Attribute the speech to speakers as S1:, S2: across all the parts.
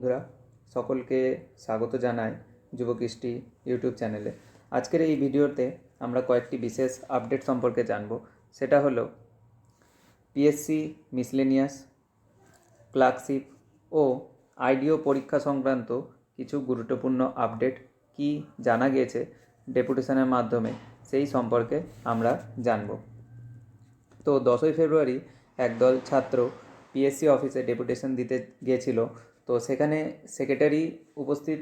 S1: বন্ধুরা, সকলকে স্বাগত জানাই যুবকৃষ্টি ইউটিউব চ্যানেলে। আজকের এই ভিডিওতে আমরা কয়েকটি বিশেষ আপডেট সম্পর্কে জানব। সেটা হলো পিএসসি মিসলেনিয়াস ক্লার্কশিপ ও আইডিও পরীক্ষা সংক্রান্ত কিছু গুরুত্বপূর্ণ আপডেট কি জানা গিয়েছে ডেপুটেশনের মাধ্যমে সেই সম্পর্কে আমরা জানব। তো দশই ফেব্রুয়ারি একদল ছাত্র পিএসসি অফিসে ডেপুটেশন দিতে গিয়েছিল। তো সেখানে সেক্রেটারি উপস্থিত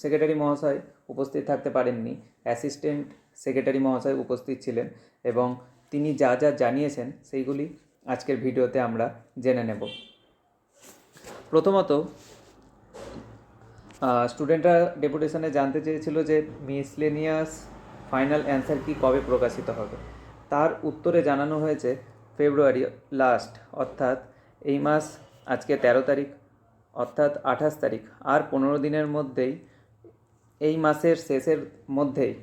S1: সেক্রেটারি মহাশয় উপস্থিত থাকতে পারেননি। অ্যাসিস্ট্যান্ট সেক্রেটারি মহাশয় উপস্থিত ছিলেন এবং তিনি যা যা জানিয়েছেন সেইগুলি আজকের ভিডিওতে আমরা জেনে নেব। প্রথমত স্টুডেন্টরা ডেপুটেশনে জানতে চেয়েছিল যে মিসলেনিয়াস ফাইনাল অ্যান্সার কি কবে প্রকাশিত হবে। তার উত্তরে জানানো হয়েছে ফেব্রুয়ারি লাস্ট অর্থাৎ এই মাস আজকে তেরো তারিখ। অর্থাৎ আঠাশ তারিখ। আর পনেরো দিনের মধ্যেই, এই মাসের শেষের মধ্যেই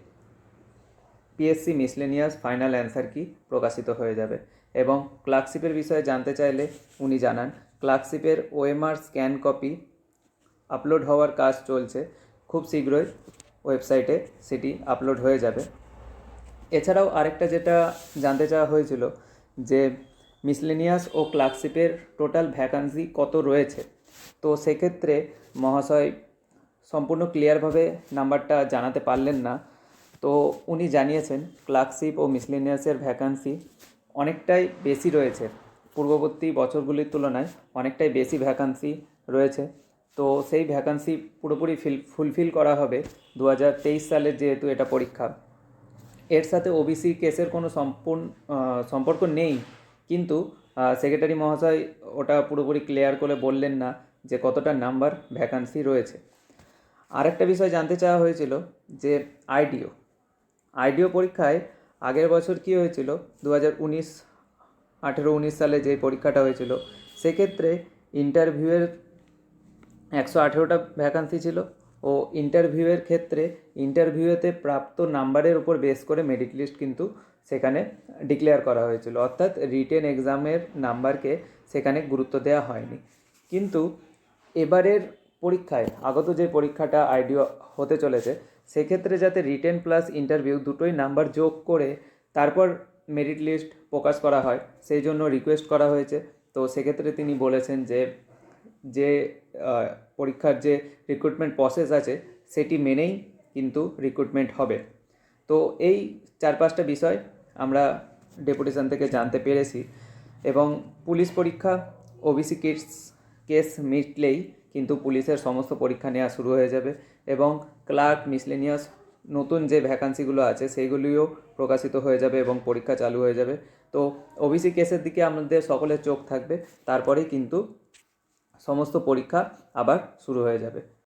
S1: পিএসসি মিসলেনিয়াস ফাইনাল অ্যান্সার কি প্রকাশিত হয়ে যাবে। এবং ক্লার্কশিপের বিষয়ে জানতে চাইলে উনি জানান। ক্লার্কশিপের ওএমআর স্ক্যান কপি আপলোড হওয়ার কাজ চলছে। খুব শীঘ্রই ওয়েবসাইটে সেটি আপলোড হয়ে যাবে। এছাড়াও আরেকটা যেটা জানতে চাওয়া হয়েছিল যে মিসলেনিয়াস ও ক্লার্কশিপের টোটাল ভ্যাকান্সি কত রয়েছে? তো সেক্ষেত্রে মহাশয় সম্পূর্ণ ক্লিয়ারভাবে নাম্বারটা জানাতে পারলেন না। তো উনি জানিয়েছেন ক্লার্কশিপ ও মিসলেনিয়াসের ভ্যাকান্সি অনেকটাই বেশি রয়েছে। পূর্ববর্তী বছরগুলির তুলনায় অনেকটাই বেশি ভ্যাকান্সি রয়েছে। তো সেই ভ্যাকান্সি পুরোপুরি ফিল ফুলফিল করা হবে দু হাজার তেইশ সালের যেহেতু এটা পরীক্ষা। এর সাথে ওবিসি কেসের কোনো সম্পূর্ণ সম্পর্ক নেই। কিন্তু সেক্রেটারি মহাশয় ওটা পুরোপুরি ক্লিয়ার করে বললেন না যে কতটা নাম্বার ভ্যাকান্সি রয়েছে। আরেকটা বিষয় জানতে চাওয়া হয়েছিল যে আইডিও। আইডিও পরীক্ষায় আগের বছর কী হয়েছিল? দু হাজার উনিশ, আঠেরো উনিশ সালে যে পরীক্ষাটা হয়েছিল, সেক্ষেত্রে ইন্টারভিউয়ের একশো আঠেরোটা ভ্যাকান্সি ছিল ও ইন্টারভিউয়ের ক্ষেত্রে ইন্টারভিউতে প্রাপ্ত নাম্বারের উপর বেস করে মেরিট লিস্ট কিন্তু সেখানে ডিক্লেয়ার করা হয়েছিল। অর্থাৎ রিটেন এক্সামের নাম্বারকে সেখানে গুরুত্ব দেওয়া হয়নি। কিন্তু এবারের পরীক্ষায়, আগত যে পরীক্ষাটা আইডিও হতে চলেছে, সেক্ষেত্রে যাতে রিটেন প্লাস ইন্টারভিউ দুটোই নাম্বার যোগ করে তারপর মেরিট লিস্ট প্রকাশ করা হয়, সেই জন্য রিকোয়েস্ট করা হয়েছে। তো সেক্ষেত্রে তিনি বলেছেন যে যে পরীক্ষার যে রিক্রুটমেন্ট প্রসেস আছে, সেটি মেনেই কিন্তু রিক্রুটমেন্ট হবে। তো এই চার পাঁচটা বিষয় আমরা ডেপুটেশন থেকে জানতে পেরেছি এবং পুলিশ পরীক্ষা, ওবিসি কিটস কেস মিটলেই কিন্তু পুলিশের সমস্ত পরীক্ষা নেওয়া শুরু হয়ে যাবে এবং ক্লার্ক মিসলেনিয়াস নতুন যে ভ্যাকান্সিগুলো আছে সেইগুলিও প্রকাশিত হয়ে যাবে এবং পরীক্ষা চালু হয়ে যাবে। তো ওবিসি কেসের দিকে আমাদের সকলের চোখ থাকবে, তারপরেই কিন্তু সমস্ত পরীক্ষা আবার শুরু হয়ে যাবে।